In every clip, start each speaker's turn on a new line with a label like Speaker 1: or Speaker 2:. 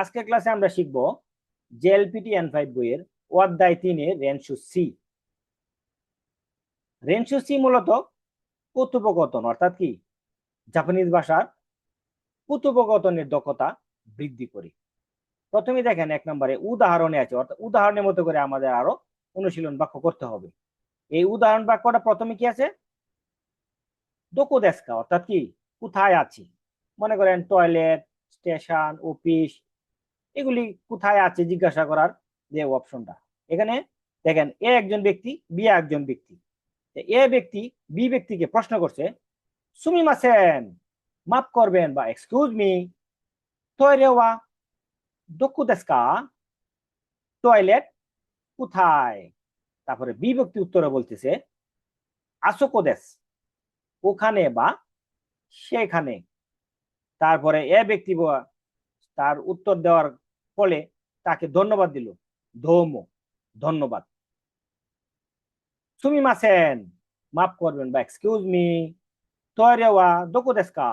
Speaker 1: আজকের ক্লাসে আমরা শিখব জেএলপিটি এন ফাইভ বইয়ের অধ্যায় তিনের রেনসু সি রেনসু সি মূলত কথোপকথন, অর্থাৎ কি? জাপানিজ ভাষার কথোপকথনের দক্ষতা বৃদ্ধি করে। প্রথমে দেখেন, এক নম্বরে উদাহরণে আছে, অর্থাৎ উদাহরণের মতো করে আমাদের আরও অনুশীলন বাক্য করতে হবে। এই উদাহরণ বাক্যটা প্রথমে কি আছে? দোকো দেশকা অর্থাৎ কি? কোথায় আছি? মনে করেন টয়লেট, স্টেশন, অফিস এগুলি কোথায় আছে জিজ্ঞাসা করার যে অপশনটা এখানে দেখেন, এ একজন ব্যক্তি বি একজন ব্যক্তি। এ ব্যক্তি বি ব্যক্তিকে প্রশ্ন করছে, সুমি মাসেন, মাফ করবেন বা এক্সকিউজ মি টয়রেওয়া দক্কু দেশকা টয়লেট কোথায়? তারপরে বি ব্যক্তি উত্তরে বলতেছে আসোকো দেশ ওখানে বা সেখানে। তারপরে এ ব্যক্তি তার উত্তর দেওয়ার ফলে তাকে ধন্যবাদ দিল। ধৌম ধন্যবাদ। সুমি মাসেন, মাফ করবেন বা এক্সকিউজ মি টয়রেওয়া দোকো দেশকা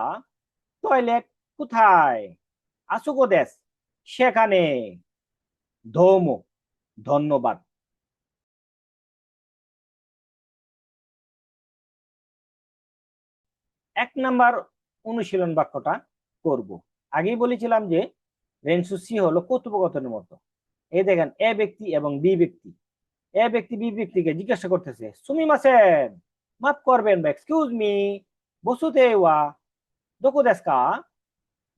Speaker 1: টয়লেট কোথায়? আসুকো দেশ, সেখানে। ধৌম ধন্যবাদ। এক নাম্বার অনুশীলন বাক্যটা করব। আগেই বলেছিলাম যে রেনসু সি হলো কথোপকথনের মতো। এই দেখেন, এ ব্যক্তি এবং বি ব্যক্তি। এ ব্যক্তি বি ব্যক্তিকে জিজ্ঞাসা করতেছে, সুমি মাসেন মাফ করবেন বা এক্সকিউজ মি বসুতে ওয়া, দোকো দেশকা,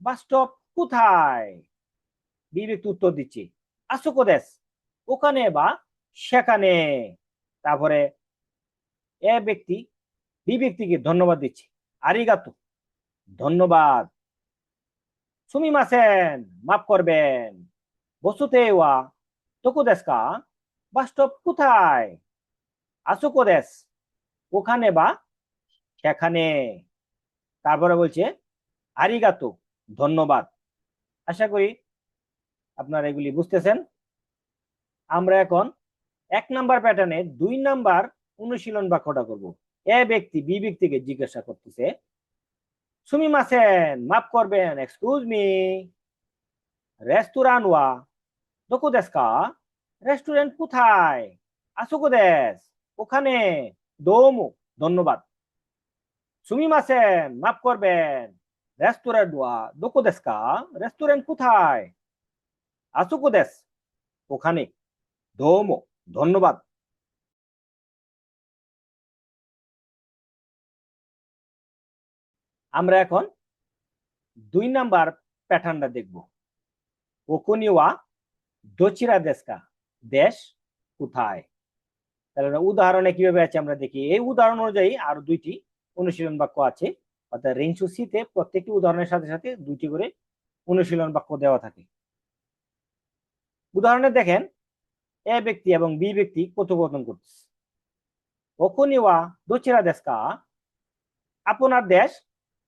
Speaker 1: বাস স্টপ কোথায়? বি ব্যক্তি উত্তর দিচ্ছে আসুকো দেশ, ওখানে বা সেখানে। তারপরে এ ব্যক্তি, বি ব্যক্তিকে ধন্যবাদ দিচ্ছে, আরিগাতো, ধন্যবাদ। সুমি মাসেন মাফ করবেন। বসুতে ওয়া তোকো দেশকা? বাস্তব কোথায়? ওখানে বা? তারপরে বলছে, আরিগাতো, ধন্যবাদ। আশা করি আপনারা এগুলি বুঝতেছেন। আমরা এখন এক নাম্বার প্যাটার্নে দুই নাম্বার অনুশীলন বাক্যটা করব। এ ব্যক্তি বি ব্যক্তিকে জিজ্ঞাসা করতেছে সুমি মাসেন মাফ করবেন এক্সকিউজ মি রেস্টুরান্ট ওয়া, দোকো দেশকা রেস্টুরেন্ট কোথায়? আসুকো দেশ, ওখানে, দোমো, ধন্যবাদ। সুমি মাসেন মাফ করবেন রেস্টুরেন্ট ওয়া, দোকো দেশকা রেস্টুরেন্ট কোথায়? আসুকো দেশ, ওখানে, দোমো, ধন্যবাদ। আমরা এখন দুই নাম্বার প্যাটার্নটা দেখব। ওকনিওয়া দচিরা দেশকা দেশ কোথায়? তাহলে উদাহরণে কীভাবে আছে আমরা দেখি। এই উদাহরণ অনুযায়ী আরও দুইটি অনুশীলন বাক্য আছে। অর্থাৎ রেঞ্চু সিতে প্রত্যেকটি উদাহরণের সাথে সাথে দুইটি করে অনুশীলন বাক্য দেওয়া থাকে। উদাহরণে দেখেন, এ ব্যক্তি এবং বি ব্যক্তি কথোপকথন করতেছে। ওকনিওয়া দচিরা দেশকা আপনার দেশ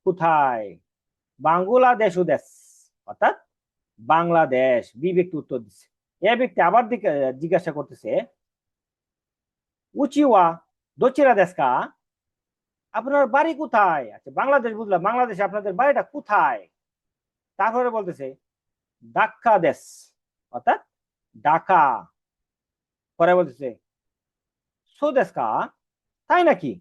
Speaker 1: কোথায়? বাংলাদেশ দেশ। অর্থাৎ বাংলাদেশ বি ব্যক্তি উত্তর দিচ্ছে। এ ব্যক্তি আবার জিজ্ঞাসা করতেছে, উচিওয়া আপনার বাড়ি কোথায়? আচ্ছা বাংলাদেশ বুঝলাম। বাংলাদেশে আপনাদের বাড়িটা কোথায়? তারপরে বলতেছে ডাক্কা দেশ। অর্থাৎ ঢাকা। পরে বলতেছে, সো দেশকা তাই নাকি?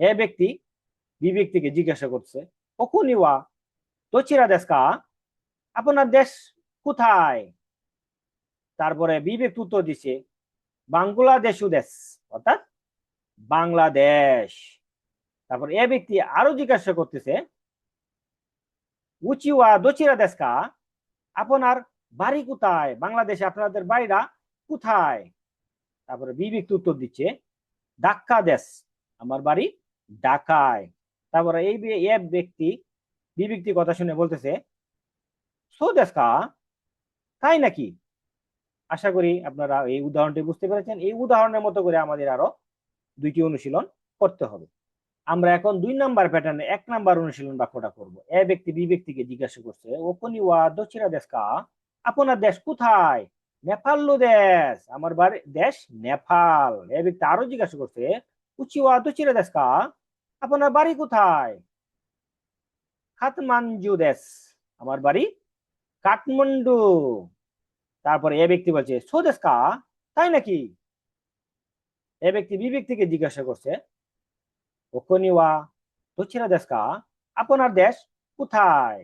Speaker 1: এ ব্যক্তি বি ব্যক্তিকে জিজ্ঞাসা করছে ওকুনিওয়া দচিরা দেশকা আপনার দেশ কোথায়? তারপরে বি ব্যক্তি উত্তর দিছে বাংলাদেশ দেশ। অর্থাৎ বাংলাদেশ। তারপর এ ব্যক্তি আরও জিজ্ঞাসা করতেছে উচিওয়া দচিরা দেশকা আপনার বাড়ি কোথায়? বাংলাদেশে আপনাদের বাড়িটা কোথায়? তারপরে বি ব্যক্তি উত্তর দিচ্ছে ঢাকা দেশ, আমার বাড়ি ঢাকায় তারপরে এই এ ব্যক্তি বি ব্যক্তি কথা শুনে বলতেছে, সো দেশকা, তাই নাকি? আশা করি আপনারা এই উদাহরণটি বুঝতে পেরেছেন। এই উদাহরণের মতো করে আমাদের আরও দুইটি অনুশীলন করতে হবে। আমরা এখন দুই নাম্বার প্যাটার্নে এক নাম্বার অনুশীলন বাক্যটা করব। এ ব্যক্তি বি ব্যক্তিকে জিজ্ঞাসা করছে ওকনিওয়া দক্ষিণা দেশকা? আপনার দেশ কোথায়? নেপাল দেশ। আমার বাড়ি, দেশ নেপাল। এ ব্যক্তি আরও জিজ্ঞাসা করছে উচি উচিওয়া দক্ষিণা দেশকা? আপনার বাড়ি কোথায়? কাঠমান্ডু দেশ আমার বাড়ি কাঠমান্ডু। তারপরে এ ব্যক্তি বলছে সো দেশ কা? তাই নাকি? এ ব্যক্তি বি ব্যক্তিকে জিজ্ঞাসা করছে ওকনিওয়া দক্ষিণা দেশ কা? আপনার দেশ কোথায়?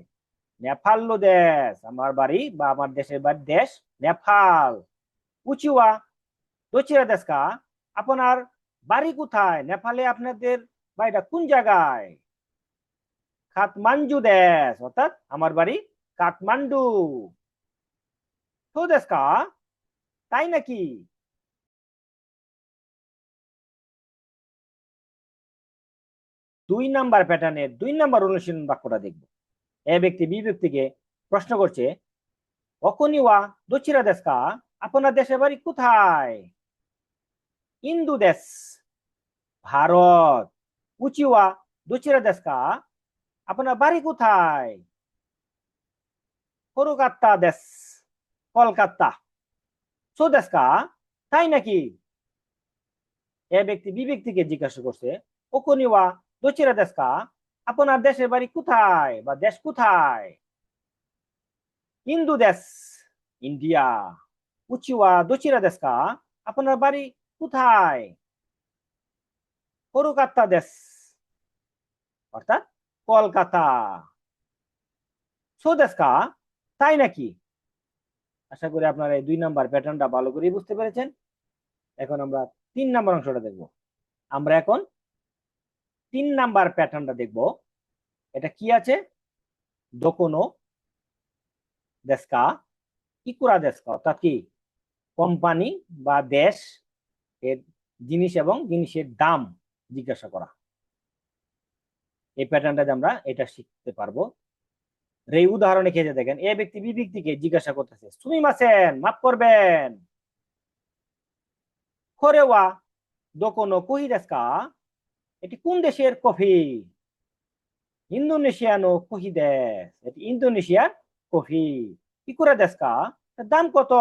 Speaker 1: নেপাল দেশ। আমার বাড়ি বা আমার দেশের বাড়ি দেশ নেপাল। উচিওয়া, দক্ষিণা দেশ কা? আপনার বাড়ি কোথায়? নেপালে আপনাদের বাড়িটা কোন জায়গায়? কাঠমান্ডু দেশ, অর্থাৎ আমার বাড়ি কাঠমান্ডু। তো দেশ কা, তাই নাকি? দুই নাম্বার প্যাটার্নের দুই নাম্বার অনুশীলন বাক্যটা দেখব। এ ব্যক্তি বি ব্যক্তিকে প্রশ্ন করছে, অকনিওয়া দেশ কা? আপনার দেশের বাড়ি কোথায়? ইন্দু দেশ, ভারত। উচিওয়া দক্ষিণা দেশ কা আপনার বাড়ি কোথায়? কলকাতা দেশ, কলকাতা। সো দেশ কা তাই নাকি? এ ব্যক্তি বি ব্যক্তিকে জিজ্ঞাসা করছে ওকনিওয়া দক্ষিণা দেশ কা আপনার দেশের বাড়ি কোথায় বা দেশ কোথায়? হিন্দু দেশ, ইন্ডিয়া। উচিওয়া দক্ষিণা দেশ কা আপনার বাড়ি কোথায়? কলকাতা দেশ অর্থাৎ কলকাতা। সো কা, তাই নাকি? আশা করি আপনারা এই দুই নাম্বার প্যাটার্নটা ভালো করে বুঝতে পেরেছেন। এখন আমরা তিন নাম্বার অংশটা দেখব। আমরা এখন তিন নাম্বার প্যাটার্নটা দেখব। এটা কি আছে? দোকোনো দেশকা ইকুরা দেশকা অর্থাৎ কি? কোম্পানি বা দেশ এর জিনিস এবং জিনিসের দাম জিজ্ঞাসা করা। এই প্যাটার্নটা আমরা এটা শিখতে পারব। এই উদাহরণে খেয়ে দেখেন, এ ব্যক্তি বি ব্যক্তিকে জিজ্ঞাসা করতেছে সুমি মাসেন মাফ করবেন? খরেওয়া, দোকোনো কহি দেশকা এটি কোন দেশের কফি? ইন্দোনেশিয়ানো কহি এটি ইন্দোনেশিয়ার কফি। কি করে দেশকা দাম কত?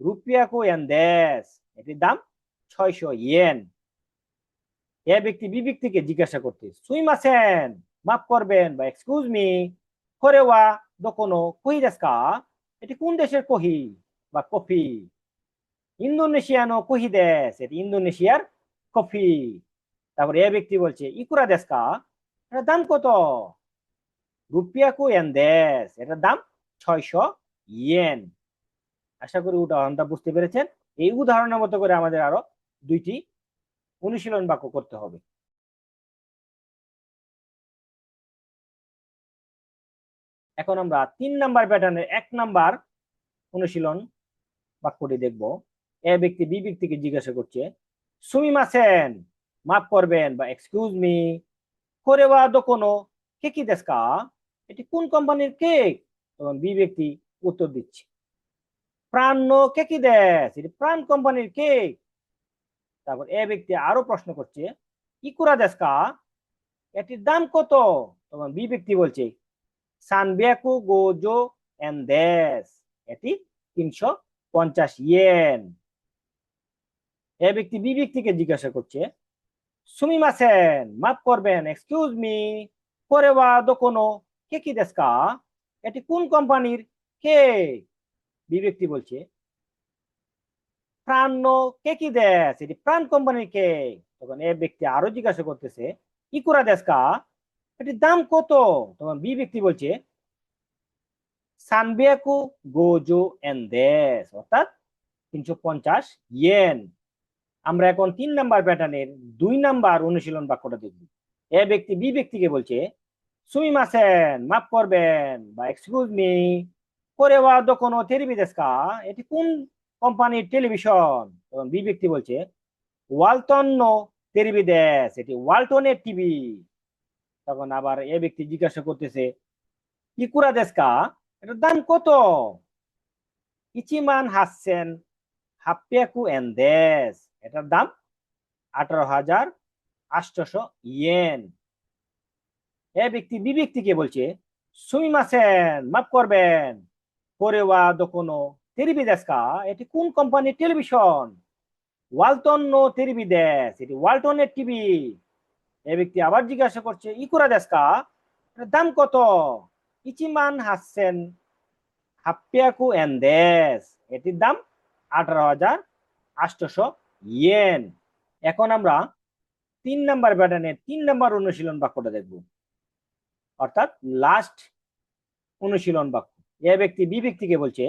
Speaker 1: রুপিয়াকো এন দেশ এটির দাম ছয়শো ইয়েন। এ ব্যক্তি বি ব্যক্তিকে জিজ্ঞাসা করতে, সুই মাসেন, মাফ করবেন বা এক্সকিউজ মি করেওয়া দোকোনো কহি দেশকা এটি কোন দেশের কহি বা কফি? ইন্দোনেশিয়ানো কহি দেশ, এটি ইন্দোনেশিয়ার কফি। তারপরে এ ব্যক্তি বলছে, ইকুরা দেশকা, এটার দাম কত? রুপিয়াকু এন দেশ, এটার দাম ছয়শো ইয়েন। আশা করি উদাহরণটা বুঝতে পেরেছেন। এই উদাহরণের মতো করে আমাদের আরও দুইটি অনুশীলন বাক্য করতে হবে। এখন আমরা তিন নাম্বার প্যাটার্নের এক নাম্বার অনুশীলন বাক্যটি দেখব। এ ব্যক্তি বি ব্যক্তিকে জিজ্ঞাসা করছে, সুমি মাসেন, মাফ করবেন বা এক্সকিউজ মি করেওয়া দোকোনো কেকি দেশকা? এটি কোন কোম্পানির কেক? এবং বি ব্যক্তি উত্তর দিচ্ছে, প্রাণ কেকি দেশ, এটি প্রাণ কোম্পানির কেক। তারপর এ ব্যক্তি আরও প্রশ্ন করছে, ইকুরা দেশকা, এটির দাম কত? তখন বি ব্যক্তি বলছে গোজো এন দেশ, এটি তিনশো পঞ্চাশ ইয়েন। এ ব্যক্তি বি ব্যক্তিকে জিজ্ঞাসা করছে সুমি মাসেন মাফ করবেন, এক্সকিউজ মি করেওয়া দোকোনো, কে কি দেশকা? এটি কোন কোম্পানির? কে? বি ব্যক্তি বলছে প্রাণ কে কি দেশ? এটি প্রাণ কোম্পানির কে? তখন এ ব্যক্তি আরও জিজ্ঞাসা করতেছে ইকুরা দেশকা এটির দাম কত? তখন বি ব্যক্তি বলছে, সানবিয়াকু গোজো এন দেশ। অর্থাৎ তিনশো পঞ্চাশ ইয়েন। আমরা এখন তিন নাম্বার প্যাটার্নের দুই নাম্বার অনুশীলন বাক্যটা দেখব। এ ব্যক্তি বি ব্যক্তিকে বলছে, সুমি মাসেন, মাফ করবেন বা এক্সকিউজ মি করে ওয়া দোকোনো টেলিভি দেশকা এটি কোন কোম্পানির টেলিভিশন, তখন বি বলছে, ওয়ালটন টেলিভি দেশ, এটি ওয়ালটনের টিভি। তখন আবার এ ব্যক্তি জিজ্ঞাসা করতেছে, ইকুরা দেশকা এটার দাম কত? ইচিমান হাসছেন এন দেশ। এটার দাম আঠারো হাজার আটশোশো ইয়েন। এ ব্যক্তি, বি বলছে সুমি মাসেন মাফ করবেন পরে ওয়া দোকোনো টেলিভি দেশকা এটি কোন কোম্পানির টেলিভিশন? ওয়ালটন নো টেলিভি দেশ এটি ওয়ালটনের টিভি। এ ব্যক্তি আবার জিজ্ঞাসা করছে ইকুরা দেশকা দাম কত? ইচিমান হাসছেন হাপ্পিয়াকু এন্দেস এটির দাম আঠারো হাজার আটশোশো ইয়েন। এখন আমরা তিন নাম্বার প্যাটার্নের তিন নাম্বার অনুশীলন বাক্যটা দেখব। অর্থাৎ লাস্ট অনুশীলন বাক্য। এ ব্যক্তি বি ব্যক্তিকে বলছে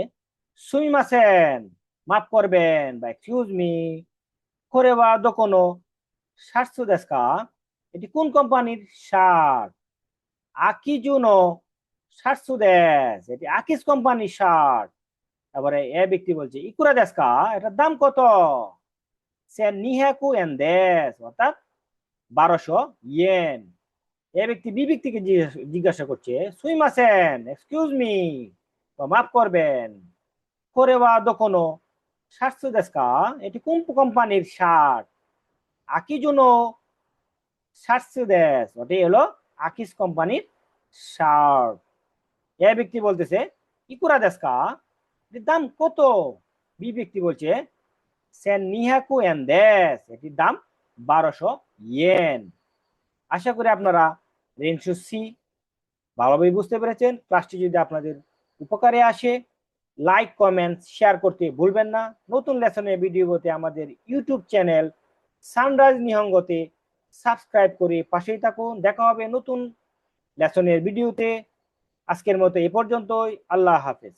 Speaker 1: সুইমাসেন, মাফ করবেন, বা এক্সকিউজ মি করে বা দোকোনো শার্টসু দেশকা এটি কোন কোম্পানির শার্ট আকিজুনো শার্টসু দেশ এটি আকিস কোম্পানির শার্ট তারপরে এ ব্যক্তি বলছে, ইকুরা দেশকা এটার দাম কত? সে নিহাকু এন দেশ অর্থাৎ বারোশো ইয়েন। এ ব্যক্তি বি ব্যক্তিকে জিজ্ঞাসা- করছে, সুইমাসেন এক্সকিউজ মি মাফ করবেন। করে বা দোকোনো শার্টসু দেশকা এটি কোন কোম্পানির শার্ট আকিজুনো শার্টসু দেশ। ওটাই হলো আকিস কোম্পানির শার্ট এ ব্যক্তি বলতেছে, ইকুরা এটির দাম কত? বি ব্যক্তি বলছে, সেন নিহাকু এন দেশ। এটির দাম বারোশো ইয়েন। আশা করি আপনারা রেনশো সি ভালোভাবে বুঝতে পেরেছেন। ক্লাসটি যদি আপনাদের উপকারে আসে লাইক কমেন্ট শেয়ার করতে ভুলবেন না। নতুন লেসনের ভিডিও পেতে আমাদের ইউটিউব চ্যানেল সানরাইজ নিহঙ্গতে সাবস্ক্রাইব করে পাশেই থাকুন। দেখা হবে নতুন লেসনের ভিডিওতে আজকের মতো এ পর্যন্তই। আল্লাহ হাফেজ।